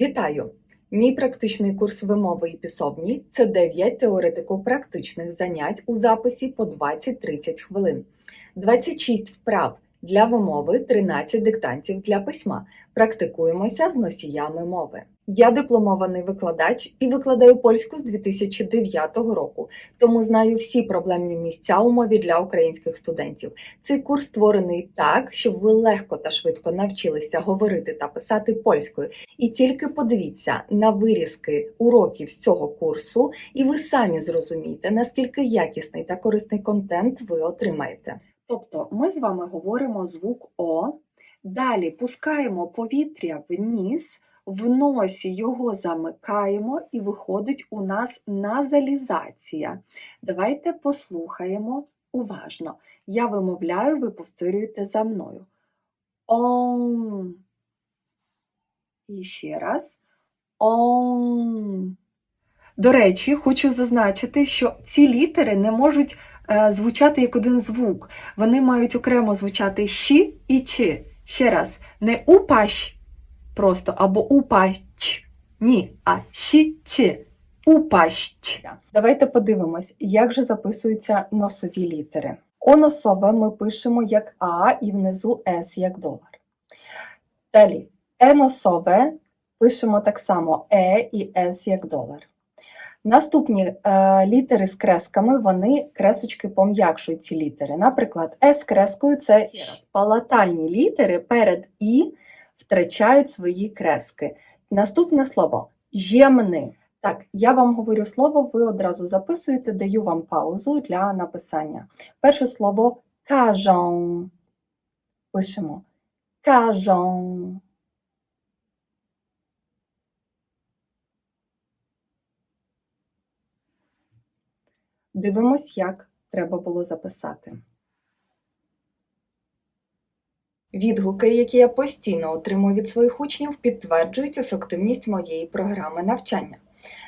Вітаю! Мій практичний курс вимови і пісовні це 9 теоретико-практичних занять у записі по 20-30 хвилин, 26 вправ для вимови, 13 диктантів для письма. Практикуємося з носіями мови. Я дипломований викладач і викладаю польську з 2009 року, тому знаю всі проблемні місця у мові для українських студентів. Цей курс створений так, щоб ви легко та швидко навчилися говорити та писати польською. І тільки подивіться на вирізки уроків з цього курсу, і ви самі зрозумієте, наскільки якісний та корисний контент ви отримаєте. Тобто, ми з вами говоримо звук О, далі пускаємо повітря в ніс, в носі його замикаємо, і виходить у нас назалізація. Давайте послухаємо уважно. Я вимовляю, ви повторюєте за мною. Ом. І ще раз. Ом. До речі, хочу зазначити, що ці літери не можуть е, звучати як один звук. Вони мають окремо звучати щі і чи. Ще раз, не упащ просто або упащ. Ні, а щі чи. Упащ. Давайте подивимось, як же записуються носові літери. О носове ми пишемо як А і внизу С як долар. Далі, Е носове пишемо так само Е і С як долар. Наступні е, літери з кресками, вони кресочки пом'якшують ці літери. Наприклад, С крескою це палатальні літери перед І втрачають свої крески. Наступне слово жемни. Так, я вам говорю слово, ви одразу записуєте, даю вам паузу для написання. Перше слово кажон. Пишемо кажон. Дивимось, як треба було записати. Відгуки, які я постійно отримую від своїх учнів, підтверджують ефективність моєї програми навчання.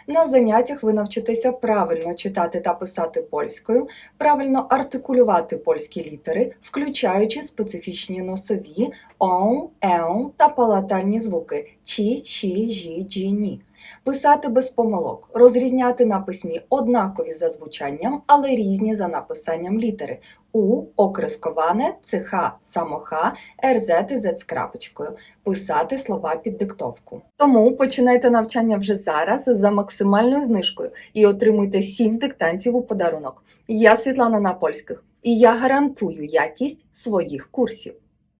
На заняттях ви навчитеся правильно читати та писати польською, правильно артикулювати польські літери, включаючи специфічні носові он, еон та палатальні звуки чі, ші, жі, джі, ні. Писати без помилок, розрізняти на письмі однакові за звучанням, але різні за написанням літери у окресковане, ЦХ самоха, РЗ і З крапочкою, писати слова під диктовку. Тому починайте навчання вже зараз за максимальною знижкою і отримуйте 7 диктантів у подарунок. Я Світлана на польських, і я гарантую якість своїх курсів.